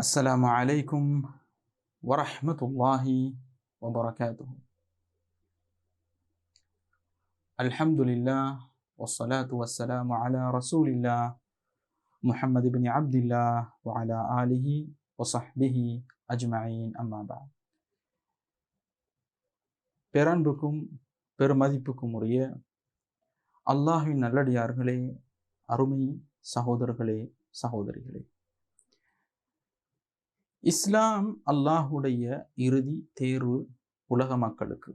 السلام عليكم ورحمة الله وبركاته الحمد لله والصلاة والسلام على رسول الله محمد بن عبد الله وعلى آله وصحبه أجمعين أما بعد பேரன்புக்கும் பெருமதிப்புக்கும் உரிய அல்லாஹின் நல்லடியார்களே அருமை சகோதரர்களே சகோதரிகளே இஸ்லாம் அல்லாஹுடைய இறுதி தேர்வு உலக மக்களுக்கு.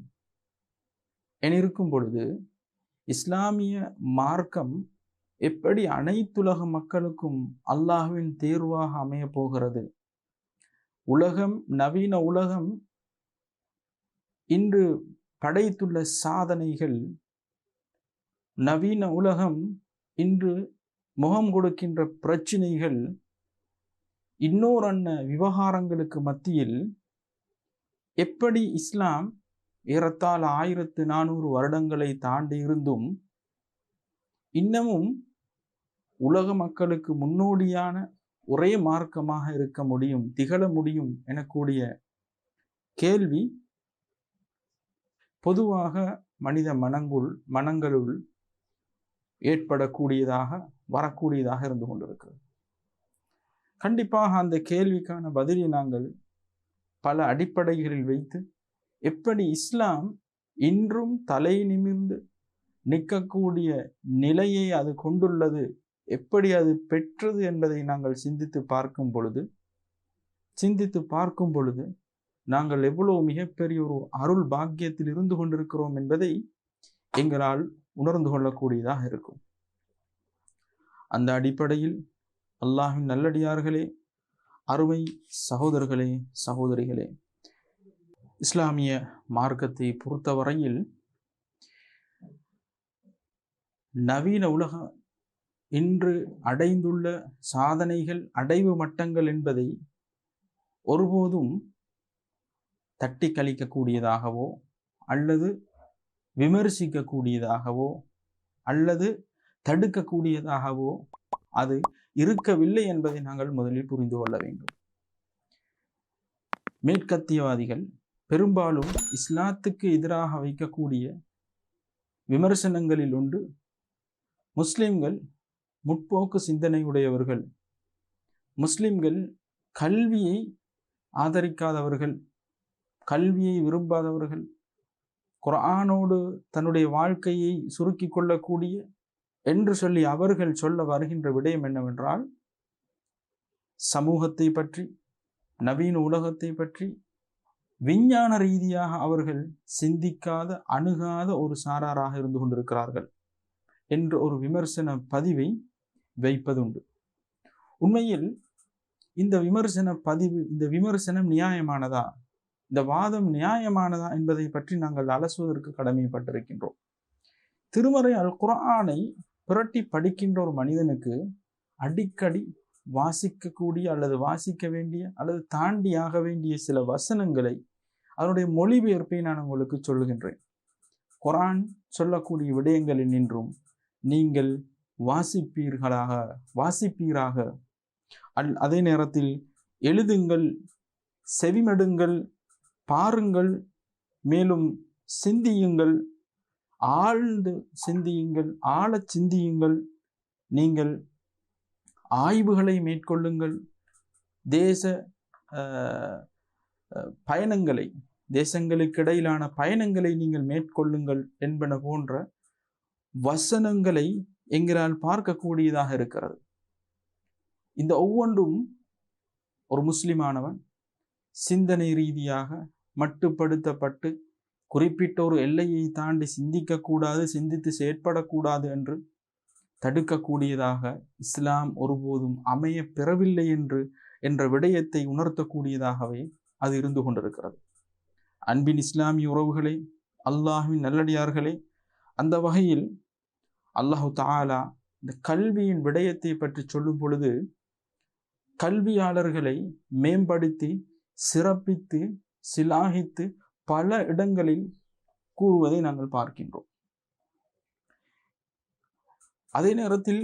எனிருக்கும் பொழுது இஸ்லாமிய மார்க்கம் எப்படி அனைத்துலக மக்களுக்கும் அல்லாஹுவின் தேர்வாக அமைய போகிறது? உலகம் நவீன உலகம் இன்று படைத்துள்ள சாதனைகள் நவீன உலகம் இன்று முகம் கொடுக்கின்ற பிரச்சினைகள் இன்னொரு அன்ன விவகாரங்களுக்கு மத்தியில் எப்படி இஸ்லாம் ஏறத்தால் ஆயிரத்து நானூறு வருடங்களை தாண்டி இருந்தும் இன்னமும் உலக மக்களுக்கு முன்னோடியான ஒரே மார்க்கமாக இருக்க முடியும் திகழ முடியும் எனக்கூடிய கேள்வி பொதுவாக மனித மனங்குள் மனங்களுள் ஏற்படக்கூடியதாக வரக்கூடியதாக இருந்து கொண்டிருக்கிறது. கண்டிப்பாக அந்த கேள்விக்கான பதிலை நாங்கள் பல அடிப்படைகளில் வைத்து எப்படி இஸ்லாம் இன்றும் தலை நிமிர்ந்து நிற்கக்கூடிய நிலையை அது கொண்டுள்ளது எப்படி அது பெற்றது என்பதை நாங்கள் சிந்தித்து பார்க்கும் பொழுது சிந்தித்து பார்க்கும் பொழுது நாங்கள் எவ்வளவு மிகப்பெரிய ஒரு அருள் பாக்கியத்தில் இருந்து கொண்டிருக்கிறோம் என்பதை எங்களால் உணர்ந்து கொள்ளக்கூடியதாக இருக்கும். அந்த அடிப்படையில் அல்லாஹின் நல்லடியார்களே அருமை சகோதரர்களே சகோதரிகளே. இஸ்லாமிய மார்க்கத்தை பொறுத்தவரையில் நவீன உலக இன்று அடைந்துள்ள சாதனைகள் அடைவு மட்டங்கள் என்பதை ஒருபோதும் தட்டி கழிக்கக்கூடியதாகவோ அல்லது விமர்சிக்கக்கூடியதாகவோ அல்லது தடுக்கக்கூடியதாகவோ அது இருக்கவில்லை என்பதை நாங்கள் முதலில் புரிந்து கொள்ள வேண்டும். மேற்கத்தியவாதிகள் பெரும்பாலும் இஸ்லாத்துக்கு எதிராக வைக்கக்கூடிய விமர்சனங்களில் உண்டு. முஸ்லிம்கள் முற்போக்கு சிந்தனையுடையவர்கள். முஸ்லிம்கள் கல்வியை ஆதரிக்காதவர்கள் கல்வியை விரும்பாதவர்கள் குரானோடு தன்னுடைய வாழ்க்கையை சுருக்கி கொள்ளக்கூடிய என்று சொல்லி அவர்கள் சொல்ல வருகின்ற விடயம் என்னவென்றால் சமூகத்தை பற்றி நவீன உலகத்தை பற்றி விஞ்ஞான ரீதியாக அவர்கள் சிந்திக்காத அணுகாத ஒரு சாராராக இருந்து கொண்டிருக்கிறார்கள் என்ற ஒரு விமர்சன பதிவை வைப்பதுண்டு. உண்மையில் இந்த விமர்சன பதிவு இந்த விமர்சனம் நியாயமானதா? இந்த வாதம் நியாயமானதா என்பதை பற்றி நாங்கள் அலசுவதற்கு கடமைப்பட்டிருக்கின்றோம். திருமறை அல் குரானை புரட்டி படிக்கின்ற ஒரு மனிதனுக்கு அடிக்கடி வாசிக்கக்கூடிய அல்லது வாசிக்க வேண்டிய அல்லது தாண்டி ஆக வேண்டிய சில வசனங்களை அதனுடைய மொழிபெயர்ப்பை நான் உங்களுக்கு சொல்லுகின்றேன். குரான் சொல்லக்கூடிய விடயங்களில் நின்றும் நீங்கள் வாசிப்பீர்களாக வாசிப்பீராக. அல் அதே நேரத்தில் எழுதுங்கள் செவிமடுங்கள் பாருங்கள் மேலும் சிந்தியுங்கள் ஆழ்ந்து சிந்தியுங்கள் ஆழச் சிந்தியுங்கள். நீங்கள் ஆய்வுகளை மேற்கொள்ளுங்கள். தேச பயணங்களை தேசங்களுக்கு இடையிலான பயணங்களை நீங்கள் மேற்கொள்ளுங்கள் என்பன போன்ற வசனங்களை எங்களால் பார்க்கக்கூடியதாக இருக்கிறது. இந்த ஒவ்வொன்றும் ஒரு முஸ்லிமானவன் சிந்தனை ரீதியாக மட்டுப்படுத்தப்பட்டு குறிப்பிட்ட ஒரு எல்லையை தாண்டி சிந்திக்கக்கூடாது சிந்தித்து செயற்படக்கூடாது என்று தடுக்கக்கூடியதாக இஸ்லாம் ஒருபோதும் அமைய பெறவில்லை என்று என்ற விடயத்தை உணர்த்தக்கூடியதாகவே அது இருந்து கொண்டிருக்கிறது. அன்பின் இஸ்லாமிய உறவுகளே அல்லாஹின் நல்லடியார்களே அந்த வகையில் அல்லாஹு தாலா இந்த கல்வியின் விடயத்தை பற்றி சொல்லும் பொழுது கல்வியாளர்களை மேம்படுத்தி சிறப்பித்து சிலாகித்து பல இடங்களில் கூறுவதை நாங்கள் பார்க்கின்றோம். அதே நேரத்தில்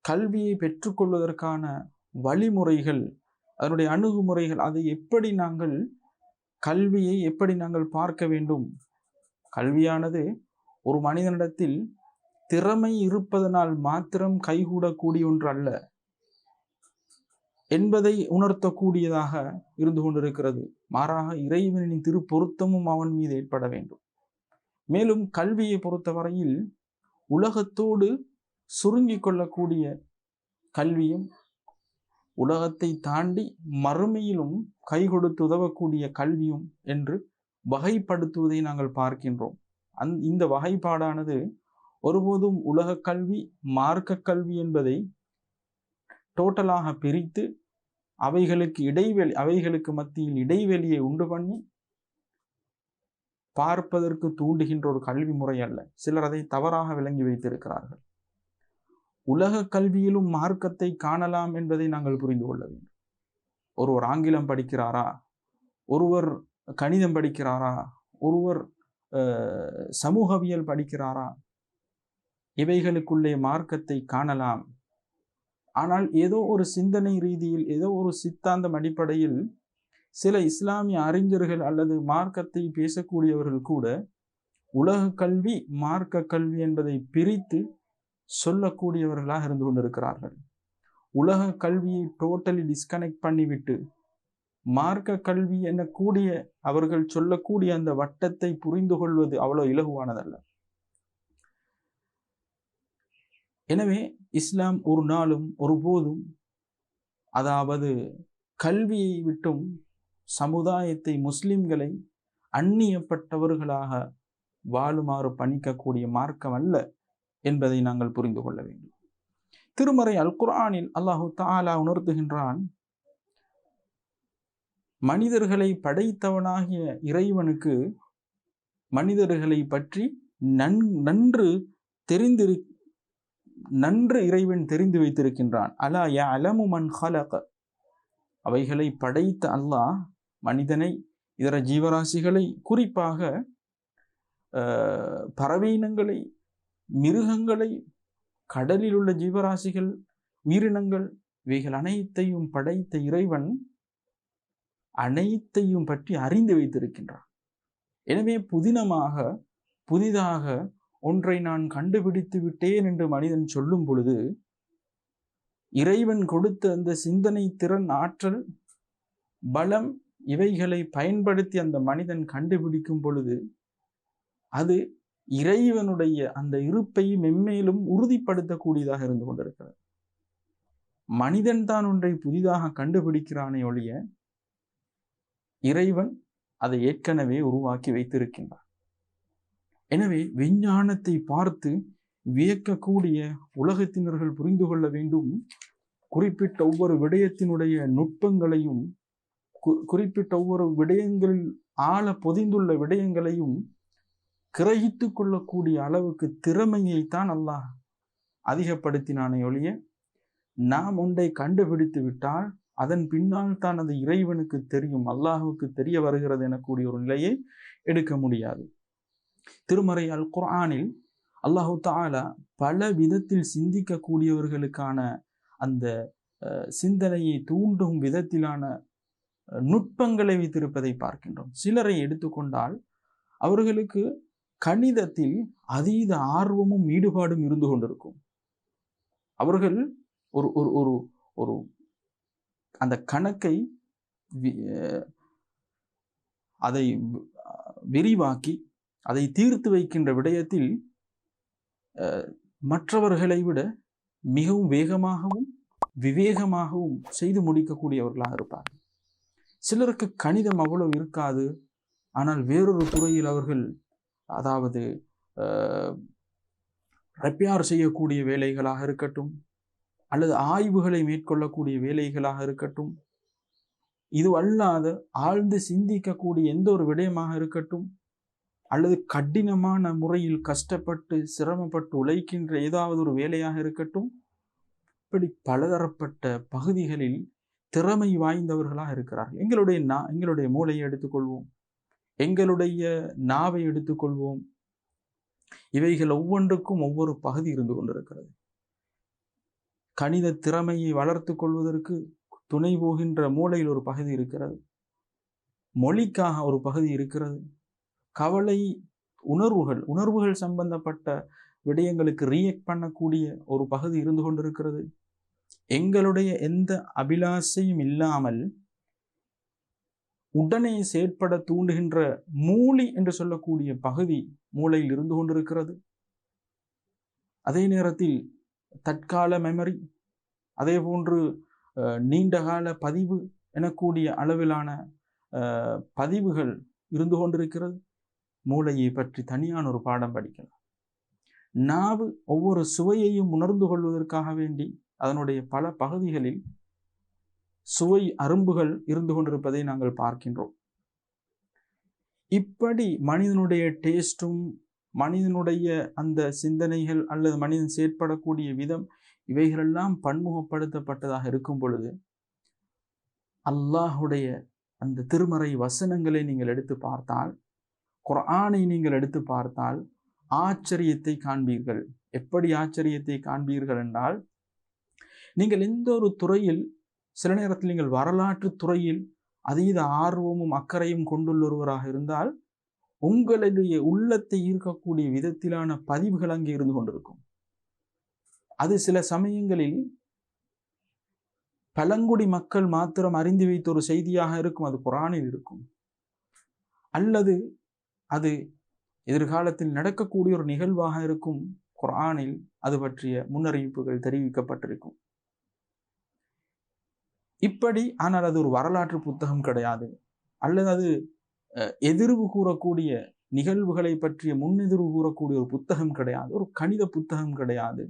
கல்வியை பெற்றுக்கொள்வதற்கான வழிமுறைகள் அதனுடைய அணுகுமுறைகள் அதை எப்படி நாங்கள் கல்வியை எப்படி நாங்கள் பார்க்க வேண்டும்? கல்வியானது ஒரு மனிதனிடத்தில் திறமை இருப்பதனால் மாத்திரம் கைகூடக்கூடிய ஒன்று அல்ல. என்பதை உணர்த்தக்கூடியதாக இருந்து கொண்டிருக்கிறது. மாறாக இறைவனின் திருப்பொருத்தமும் அவன் மீது ஏற்பட வேண்டும். மேலும் கல்வியை பொறுத்தவரையில் உலகத்தோடு சுருங்கிக் கொள்ளக்கூடிய கல்வியும் உலகத்தை தாண்டி மறுமையிலும் கை கொடுத்து உதவக்கூடிய கல்வியும் என்று வகைப்படுத்துவதை நாங்கள் பார்க்கின்றோம். அந் இந்த வகைப்பாடானது ஒருபோதும் உலக கல்வி மார்க்க கல்வி என்பதை டோட்டலாக பிரித்து அவைகளுக்கு இடைவெளி அவைகளுக்கு மத்தியில் இடைவெளியை உண்டு பண்ணி பார்ப்பதற்கு தூண்டுகின்ற ஒரு கல்வி முறை அல்ல. சிலர் அதை தவறாக விளங்கி வைத்திருக்கிறார்கள். உலக கல்வியிலும் மார்க்கத்தை காணலாம் என்பதை நாங்கள் புரிந்து கொள்ள வேண்டும். ஒருவர் ஆங்கிலம் படிக்கிறாரா? ஒருவர் கணிதம் படிக்கிறாரா? ஒருவர் சமூகவியல் படிக்கிறாரா? இவைகளுக்குள்ளே மார்க்கத்தை காணலாம். ஆனால் ஏதோ ஒரு சிந்தனை ரீதியில் ஏதோ ஒரு சித்தாந்தம் அடிப்படையில் சில இஸ்லாமிய அறிஞர்கள் அல்லது மார்க்கத்தை பேசக்கூடியவர்கள் கூட உலக கல்வி மார்க்க கல்வி என்பதை பிரித்து சொல்லக்கூடியவர்களாக இருந்து கொண்டிருக்கிறார்கள். உலக கல்வியை டோட்டலி டிஸ்கனெக்ட் பண்ணிவிட்டு மார்க்க கல்வி என கூடிய அவர்கள் சொல்லக்கூடிய அந்த வட்டத்தை புரிந்து கொள்வது அவ்வளோ இலகுவானதல்ல. எனவே இஸ்லாம் ஒரு நாளும் ஒருபோதும் அதாவது கல்வியை விட்டும் சமுதாயத்தை முஸ்லிம்களை அந்நியப்பட்டவர்களாக வாழுமாறு பணிக்கக்கூடிய மார்க்கம் அல்ல என்பதை நாங்கள் புரிந்து கொள்ள வேண்டும். திருமறை அல் குரானில் அல்லாஹு தாலா உணர்த்துகின்றான் மனிதர்களை படைத்தவனாகிய இறைவனுக்கு மனிதர்களை பற்றி நன் நன்று தெரிந்திரு நன்று இறைவன் தெரிந்து வைத்திருக்கின்றான். அலா ய அலமு மண் ஹலக அவைகளை படைத்த அல்லாஹ் மனிதனை இதர ஜீவராசிகளை குறிப்பாக பறவையினங்களை மிருகங்களை கடலில் உள்ள ஜீவராசிகள் உயிரினங்கள் இவைகள் அனைத்தையும் படைத்த இறைவன் அனைத்தையும் பற்றி அறிந்து வைத்திருக்கின்றான். எனவே புதினமாக புதிதாக ஒன்றை நான் கண்டுபிடித்து விட்டேன் என்று மனிதன் சொல்லும் பொழுது இறைவன் கொடுத்த அந்த சிந்தனை திறன் ஆற்றல் பலம் இவைகளை பயன்படுத்தி அந்த மனிதன் கண்டுபிடிக்கும் பொழுது அது இறைவனுடைய அந்த இருப்பை மென்மேலும் உறுதிப்படுத்தக்கூடியதாக இருந்து கொண்டிருக்கிறது. மனிதன் தான் ஒன்றை புதிதாக கண்டுபிடிக்கிறானே ஒழிய இறைவன் அதை ஏற்கனவே உருவாக்கி வைத்திருக்கின்றார் எனவே விஞ்ஞானத்தை பார்த்து வியக்கக்கூடிய உலகத்தினர்கள் புரிந்து கொள்ள வேண்டும். குறிப்பிட்ட ஒவ்வொரு விடயத்தினுடைய நுட்பங்களையும் குறிப்பிட்ட ஒவ்வொரு விடயங்களில் ஆழ பொதிந்துள்ள விடயங்களையும் கிரகித்து கொள்ளக்கூடிய அளவுக்கு திறமையைத்தான் அல்லாஹ் அதிகப்படுத்தினானே ஒழிய நாம் ஒன்றை கண்டுபிடித்து விட்டால் அதன் பின்னால் தான் அது இறைவனுக்கு தெரியும் அல்லாஹுக்கு தெரிய வருகிறது எனக்கூடிய ஒரு நிலையை எடுக்க முடியாது. திருமறை அல் குர்ஆனில் அல்லாஹு தாலா பல விதத்தில் சிந்திக்கக்கூடியவர்களுக்கான அந்த சிந்தனையை தூண்டும் விதத்திலான நுட்பங்களை வைத்திருப்பதை பார்க்கின்றோம். சிலரை எடுத்துக்கொண்டால் அவர்களுக்கு கணிதத்தில் அதீத ஆர்வமும் ஈடுபாடும் இருந்து கொண்டிருக்கும். அவர்கள் ஒரு ஒரு ஒரு ஒரு அந்த கணக்கை அதை விரிவாக்கி அதை தீர்த்து வைக்கின்ற விடயத்தில் மற்றவர்களை விட மிகவும் வேகமாகவும் விவேகமாகவும் செய்து முடிக்கக்கூடியவர்களாக இருப்பார்கள். சிலருக்கு கணிதம் அவ்வளவு இருக்காது. ஆனால் வேறொரு துறையில் அவர்கள் அதாவது ரெப்பேர் செய்யக்கூடிய வேலைகளாக இருக்கட்டும் அல்லது ஆய்வுகளை மேற்கொள்ளக்கூடிய வேலைகளாக இருக்கட்டும் இது அல்லாத ஆழ்ந்து சிந்திக்கக்கூடிய எந்த ஒரு விடயமாக இருக்கட்டும் அல்லது கடினமான முறையில் கஷ்டப்பட்டு சிரமப்பட்டு உழைக்கின்ற ஏதாவது ஒரு வேலையாக இருக்கட்டும் இப்படி பலதரப்பட்ட பகுதிகளில் திறமை வாய்ந்தவர்களாக இருக்கிறார்கள். எங்களுடைய நா எங்களுடைய மூளையை எடுத்துக்கொள்வோம். எங்களுடைய நாவை எடுத்துக்கொள்வோம். இவைகள் ஒவ்வொன்றுக்கும் ஒவ்வொரு பகுதி இருந்து கொண்டிருக்கிறது. கணித திறமையை வளர்த்து கொள்வதற்கு துணை போகின்ற மூளையில் ஒரு பகுதி இருக்கிறது. மொழிக்காக ஒரு பகுதி இருக்கிறது. கவலை உணர்வுகள் உணர்வுகள் சம்பந்தப்பட்ட விடயங்களுக்கு ரியாக்ட் பண்ணக்கூடிய ஒரு பகுதி இருந்து கொண்டிருக்கிறது. எங்களுடைய எந்த அபிலாசையும் இல்லாமல் உடனே செயற்பட தூண்டுகின்ற மூலி என்று சொல்லக்கூடிய பகுதி மூளையில் இருந்து கொண்டிருக்கிறது. அதே நேரத்தில் தற்கால மெமரி அதே போன்று நீண்டகால பதிவு எனக்கூடிய அளவிலான பதிவுகள் இருந்து கொண்டிருக்கிறது. மூளையை பற்றி தனியான ஒரு பாடம் படிக்கலாம் நாவு ஒவ்வொரு சுவையையும் உணர்ந்து கொள்வதற்காக வேண்டி அதனுடைய பல பகுதிகளில் சுவை அரும்புகள் இருந்து கொண்டிருப்பதை நாங்கள் பார்க்கின்றோம். இப்படி மனிதனுடைய டேஸ்டும் மனிதனுடைய அந்த சிந்தனைகள் அல்லது மனிதன் செயற்படக்கூடிய விதம் இவைகளெல்லாம் பன்முகப்படுத்தப்பட்டதாக இருக்கும் பொழுது அல்லாஹுடைய அந்த திருமறை வசனங்களை நீங்கள் எடுத்து பார்த்தால் குரானை நீங்கள் எடுத்து பார்த்தால் ஆச்சரியத்தை காண்பீர்கள். எப்படி ஆச்சரியத்தை காண்பீர்கள் என்றால் நீங்கள் எந்த ஒரு துறையில் சில நேரத்தில் நீங்கள் வரலாற்று துறையில் அதீத ஆர்வமும் அக்கறையும் கொண்டுள்ளொருவராக இருந்தால் உங்களுடைய உள்ளத்தை ஈர்க்கக்கூடிய விதத்திலான பதிவுகள் அங்கே இருந்து கொண்டிருக்கும். அது சில சமயங்களில் பழங்குடி மக்கள் மாத்திரம் அறிந்து வைத்த ஒரு செய்தியாக இருக்கும். அது குரானில் இருக்கும். அல்லது அது எதிர்காலத்தில் நடக்கக்கூடிய ஒரு நிகழ்வாக இருக்கும். குரானில் அது பற்றிய முன்னறிவிப்புகள் தெரிவிக்கப்பட்டிருக்கும். இப்படி ஆனால் அது ஒரு வரலாற்று புத்தகம் கிடையாது. அல்லது அது எதிர்வு கூறக்கூடிய நிகழ்வுகளை பற்றிய முன்னெதிர்வு கூறக்கூடிய ஒரு புத்தகம் கிடையாது. ஒரு கணித புத்தகம் கிடையாது.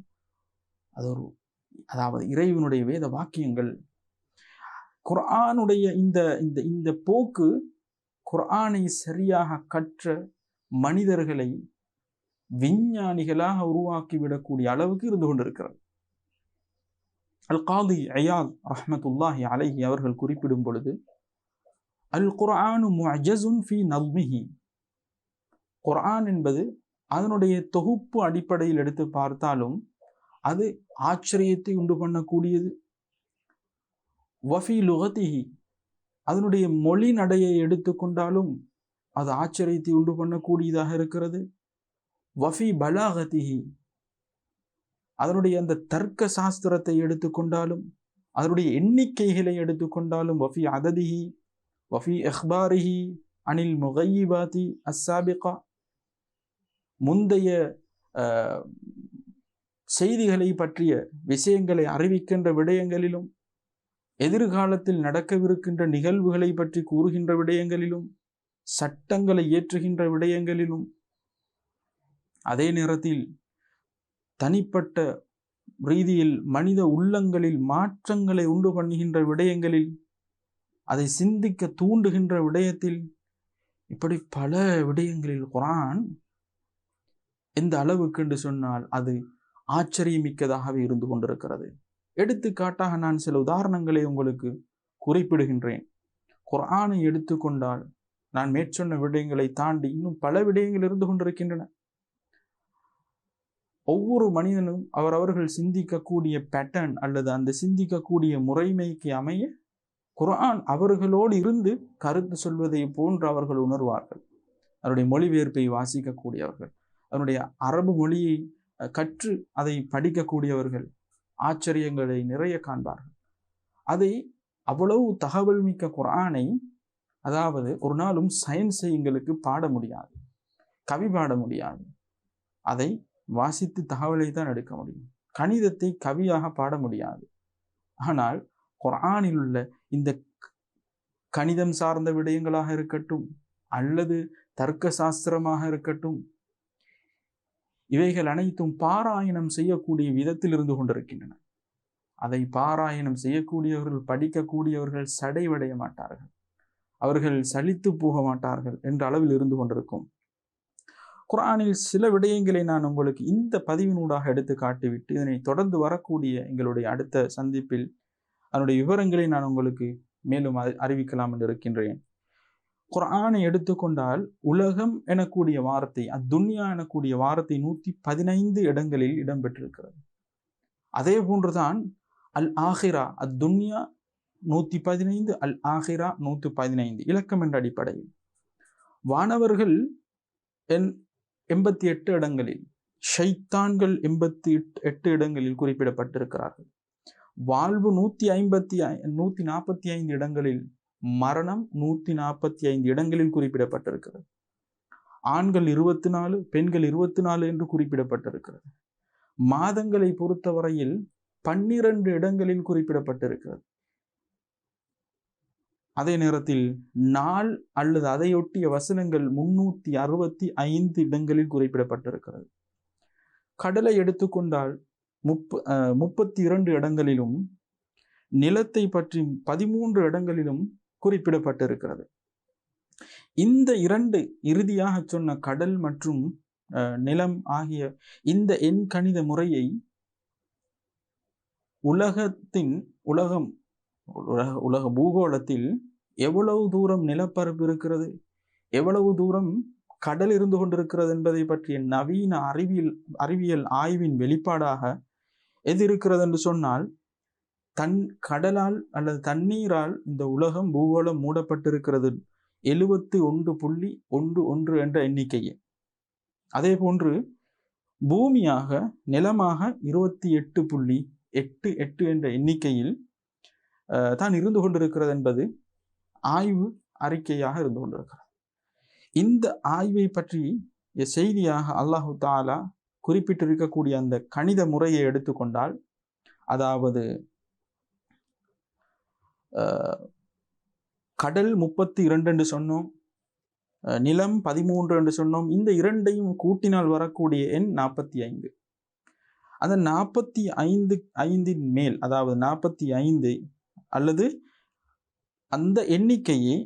அது ஒரு அதாவது இறைவனுடைய வேத வாக்கியங்கள். குரானுடைய இந்த இந்த இந்த போக்கு குர்ஆனை சரியாக கற்ற மனிதர்களை விஞ்ஞானிகளாக உருவாக்கிவிடக்கூடிய அளவுக்கு இருந்து கொண்டிருக்கிறது. அல் காதி அயாத் ரஹமத்துல்லாஹி அலைஹி அவர்கள் குறிப்பிடும் பொழுது அல் குர்ஆனு முஅஜசுன் ஃபி நல்மிஹி குர்ஆன் என்பது அதனுடைய தொகுப்பு அடிப்படையில் எடுத்து பார்த்தாலும் அது ஆச்சரியத்தை உண்டு பண்ணக்கூடியது. வஃபி லுகத்திஹி அதனுடைய மொழி நடையை எடுத்துக்கொண்டாலும் அது ஆச்சரியத்தை உண்டு பண்ணக்கூடியதாக இருக்கிறது. வஃபி பலாகதிஹி அதனுடைய அந்த தர்க்க சாஸ்திரத்தை எடுத்துக்கொண்டாலும் அதனுடைய எண்ணிக்கைகளை எடுத்துக்கொண்டாலும் வஃபி அததிஹி வஃபி அஹ்பாரிஹி அனில் முகையிபாதி அஸ்ஸாபிகா. முந்தைய செய்திகளை பற்றிய விஷயங்களை அறிவிக்கின்ற விடயங்களிலும் எதிர்காலத்தில் நடக்கவிருக்கின்ற நிகழ்வுகளை பற்றி கூறுகின்ற விடயங்களிலும் சட்டங்களை இயற்றுகின்ற விடயங்களிலும் அதே நேரத்தில் தனிப்பட்ட ரீதியில் மனித உள்ளங்களில் மாற்றங்களை உண்டு பண்ணுகின்ற விடயங்களில் அதை சிந்திக்க தூண்டுகின்ற விடயத்தில் இப்படி பல விடயங்களில் குரான் எந்த அளவுக்கு என்று சொன்னால் அது ஆச்சரியமிக்கதாகவே இருந்து கொண்டிருக்கிறது. எடுத்துக்காட்டாக நான் சில உதாரணங்களை உங்களுக்கு குறிப்பிடுகின்றேன். குரானை எடுத்துக்கொண்டால் நான் மேற்சொன்ன விடயங்களை தாண்டி இன்னும் பல விடயங்கள் இருந்து கொண்டிருக்கின்றன. ஒவ்வொரு மனிதனும் அவர் அவர்கள் சிந்திக்கக்கூடிய பேட்டர்ன் அல்லது அந்த சிந்திக்கக்கூடிய முறைமைக்கு அமைய குரான் அவர்களோடு இருந்து கருத்து சொல்வதை போன்று அவர்கள் உணர்வார்கள். அவருடைய மொழிபெயர்ப்பை வாசிக்கக்கூடியவர்கள் அதனுடைய அரபு மொழியை கற்று அதை படிக்கக்கூடியவர்கள் ஆச்சரியங்களை நிறைய காண்பார்கள். அதை அவ்வளவு தகவல் மிக்க குரானை அதாவது ஒரு நாளும் சயின்ஸை எங்களுக்கு பாட முடியாது. கவி பாட முடியாது. அதை வாசித்து தகவலை தான் எடுக்க முடியும். கணிதத்தை கவியாக பாட முடியாது. ஆனால் குரானில் உள்ள இந்த கணிதம் சார்ந்த விடயங்களாக இருக்கட்டும் அல்லது தர்க்க சாஸ்திரமாக இருக்கட்டும் இவைகள் அனைத்தும் பாராயணம் செய்யக்கூடிய விதத்தில் இருந்து கொண்டிருக்கின்றன. அதை பாராயணம் செய்யக்கூடியவர்கள் படிக்கக்கூடியவர்கள் சடைவடைய மாட்டார்கள். அவர்கள் சலித்து போக மாட்டார்கள் என்ற அளவில் இருந்து கொண்டிருக்கும். குரானில் சில விடயங்களை நான் உங்களுக்கு இந்த பதிவினூடாக எடுத்து காட்டிவிட்டு இதனை தொடர்ந்து வரக்கூடிய எங்களுடைய அடுத்த சந்திப்பில் அதனுடைய விவரங்களை நான் உங்களுக்கு மேலும் அறிவிக்கலாம் என்று இருக்கின்றேன். குரானை எடுத்துக்கொண்டால் உலகம் எனக்கூடிய வார்த்தை அத்துன்யா எனக்கூடிய வார்த்தை நூற்றி பதினைந்து இடங்களில் இடம்பெற்றிருக்கிறது. அதே போன்றுதான் அல் ஆஹிரா அத்துன்யா நூத்தி பதினைந்து அல் ஆஹிரா நூத்தி பதினைந்து இலக்கம் என்ற அடிப்படையில். வானவர்கள் என் எண்பத்தி எட்டு இடங்களில் ஷைத்தான்கள் எண்பத்தி எட்டு இடங்களில் குறிப்பிடப்பட்டிருக்கிறார்கள். வாழ்வு நூத்தி ஐம்பத்தி நூத்தி நாற்பத்தி ஐந்து இடங்களில் மரணம் நூத்தி நாற்பத்தி ஐந்து இடங்களில் குறிப்பிடப்பட்டிருக்கிறது. ஆண்கள் இருபத்தி நாலு பெண்கள் இருபத்தி நாலு என்று குறிப்பிடப்பட்டிருக்கிறது. மாதங்களை பொறுத்தவரையில் பன்னிரண்டு இடங்களில் குறிப்பிடப்பட்டிருக்கிறது. அதே நேரத்தில் நாள் அல்லது அதையொட்டிய வசனங்கள் முன்னூத்தி அறுபத்தி ஐந்து இடங்களில் குறிப்பிடப்பட்டிருக்கிறது. கடலை எடுத்துக்கொண்டால் முப்ப முப்பத்தி இரண்டு இடங்களிலும் நிலத்தை பற்றி பதிமூன்று இடங்களிலும் குறிப்பிடப்பட்டிருக்கிறது. இந்த இரண்டு இறுதியாக சொன்ன கடல் மற்றும் நிலம் ஆகிய இந்த எண் கணித முறையை உலகத்தின் உலகம் உலக உலக பூகோளத்தில் எவ்வளவு தூரம் நிலப்பரப்பு இருக்கிறது? எவ்வளவு தூரம் கடல் இருந்து கொண்டிருக்கிறது என்பதை பற்றிய நவீன அறிவியல் அறிவியல் ஆய்வின் வெளிப்பாடாக எது இருக்கிறது என்று சொன்னால் தன் கடலால் அல்லது தண்ணீரால் இந்த உலகம் பூகோளம் மூடப்பட்டிருக்கிறது. எழுபத்தி ஒன்று புள்ளி ஒன்று ஒன்று என்ற எண்ணிக்கையே அதே போன்று பூமியாக நிலமாக இருபத்தி எட்டு புள்ளி எட்டு எட்டு என்ற எண்ணிக்கையில் தான் இருந்து கொண்டிருக்கிறது என்பது ஆய்வு அறிக்கையாக இருந்து கொண்டிருக்கிறது. இந்த ஆய்வை பற்றி செய்தியாக அல்லாஹு தாலா குறிப்பிட்டிருக்கக்கூடிய அந்த கணித முறையை எடுத்துக்கொண்டால் அதாவது கடல் முப்பத்தி இரண்டு என்று சொன்னோம் நிலம் பதிமூன்று என்று சொன்னோம் இந்த இரண்டையும் கூட்டினால் வரக்கூடிய எண் நாற்பத்தி ஐந்து. அந்த நாற்பத்தி ஐந்து ஐந்தின் மேல் அதாவது நாற்பத்தி ஐந்து அல்லது அந்த எண்ணிக்கையை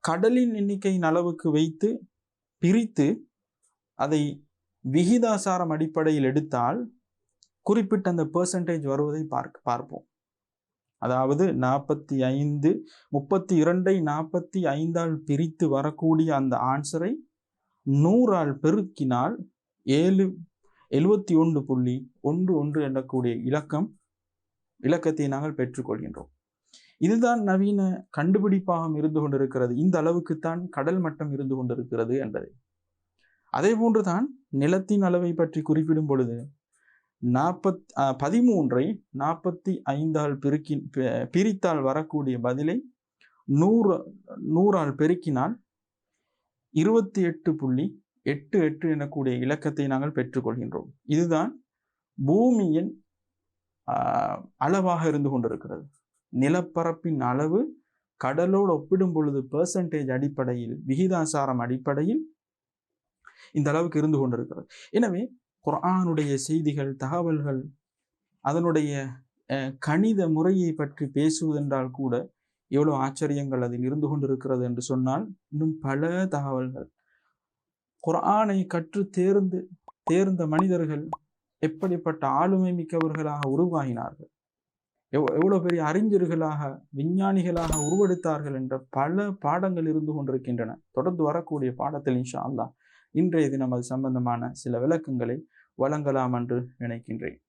கடலின் எண்ணிக்கையின் அளவுக்கு வைத்து பிரித்து அதை விகிதாசாரம் அடிப்படையில் எடுத்தால் குறிப்பிட்ட அந்த பெர்சன்டேஜ் வருவதை பார்க்க பார்ப்போம். அதாவது நாற்பத்தி ஐந்து முப்பத்தி இரண்டை நாற்பத்தி ஐந்தால் பிரித்து வரக்கூடிய அந்த ஆன்சரை நூறால் பெருக்கினால் ஏழு எழுபத்தி ஒன்று புள்ளி ஒன்று ஒன்று எண்ணக்கூடிய இலக்கம் இலக்கத்தை நாங்கள் பெற்றுக்கொள்கின்றோம். இதுதான் நவீன கண்டுபிடிப்பாக இருந்து கொண்டிருக்கிறது. இந்த அளவுக்குத்தான் கடல் மட்டம் இருந்து கொண்டிருக்கிறது என்பதை. அதே போன்றுதான் நிலத்தின் அளவை பற்றி குறிப்பிடும் பொழுது நாற்பத் பதிமூன்றை நாற்பத்தி ஐந்தால் பெருக்கி பிரித்தால் வரக்கூடிய பதிலை நூறு நூறால் பெருக்கினால் இருபத்தி எட்டு புள்ளி எட்டு எட்டு எனக்கூடிய இலக்கத்தை நாங்கள் பெற்றுக்கொள்கின்றோம். இதுதான் பூமியின் அளவாக இருந்து கொண்டிருக்கிறது. நிலப்பரப்பின் அளவு கடலோடு ஒப்பிடும் பொழுது பெர்சன்டேஜ் அடிப்படையில் விகிதாசாரம் அடிப்படையில் இந்த அளவுக்கு இருந்து கொண்டிருக்கிறது. எனவே குரானுடைய செய்திகள் தகவல்கள் அதனுடைய கணித முறையை பற்றி பேசுவதென்றால் கூட எவ்வளவு ஆச்சரியங்கள் அதில் இருந்து கொண்டிருக்கிறது என்று சொன்னால் இன்னும் பல தகவல்கள். குரானை கற்று தேர்ந்து தேர்ந்த மனிதர்கள் எப்படிப்பட்ட ஆளுமை மிக்கவர்களாக உருவாகினார்கள்? எவ் எவ்வளவு பெரிய அறிஞர்களாக விஞ்ஞானிகளாக உருவெடுத்தார்கள் என்ற பல பாடங்கள் இருந்து கொண்டிருக்கின்றன. தொடர்ந்து வரக்கூடிய பாடத்தில் இன்ஷா அல்லா இன்றைய தினம் அது சம்பந்தமான சில விளக்கங்களை வழங்கலாம் என்று நினைக்கின்றேன்.